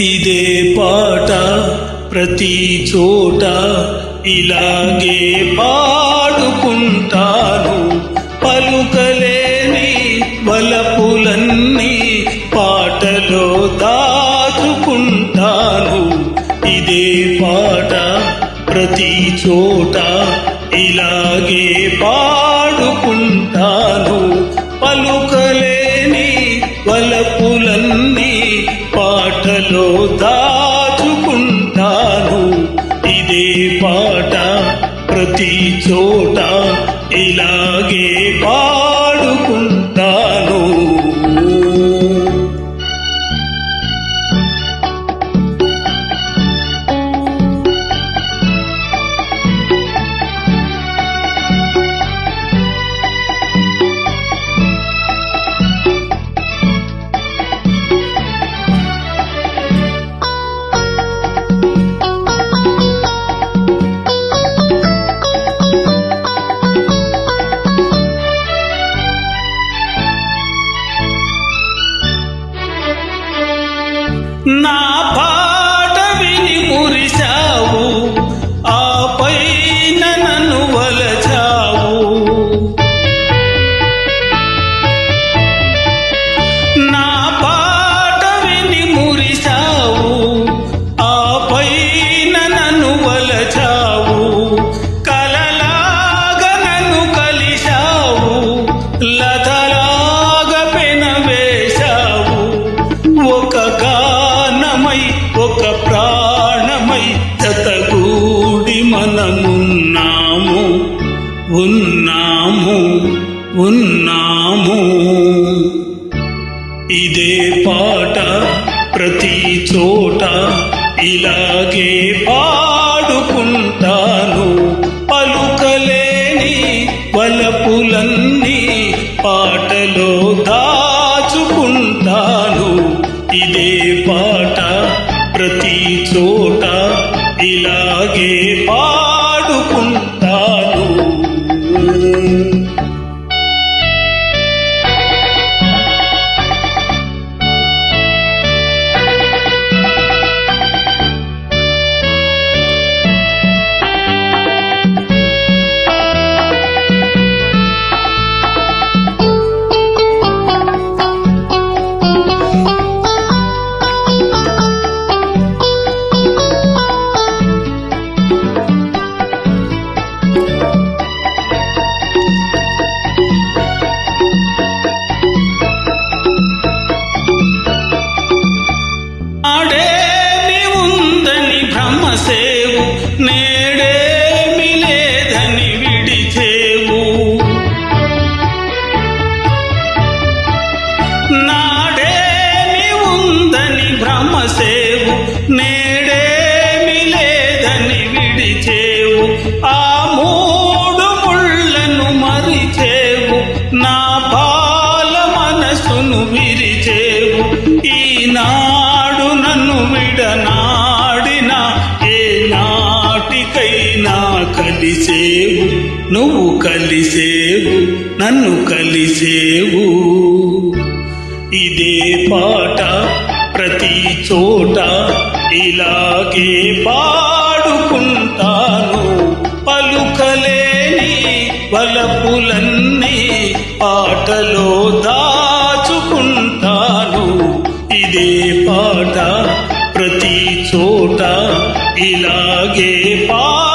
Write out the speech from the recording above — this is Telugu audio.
ఇదే పాట ప్రతి చోట ఇలాగే పాడుకుంటాను. పలుకలేని వలపులన్నీ పాటలో దాచుకుంటాను. ఇదే పాట ప్రతి చోట ఇలాగే పా దాచుకుంటాను. ఇదే పాట ప్రతి చోట ఇలాగే పా నా పాట విని మురిశావు ఆపై నన్ను వలచావు. నా పాట విని మురిశావు ఆపై నన్ను వలచావు. కలలాగా నన్ను కలిశావు లతలాగా పెనవేశావు ఒక గా ఐక్యత కూడి మనమున్నాము ఉన్నాము ఉన్నాము. ఇదే పాట ప్రతి చోట ఇలాగే పాడుకుంటాను. పలుకలేని వలపులన్నీ పాటలో దాచుకుంటాను. ఇదే చోట ఇలాగే పాడుకుంటాను భ్రమసేవు నేడేమి లేదని విడిచేవు. నాడేమి ఉందని భ్రమసేవు నే నువ్వు కలిసేవు నన్ను కలిసేవు. ఇదే పాట ప్రతి చోట ఇలాగే పాడుకుంటాను. పలుకలేని వలపులన్నీ పాటలో దాచుకుంటాను. ఇదే పాట ప్రతి చోట ఇలాగే పా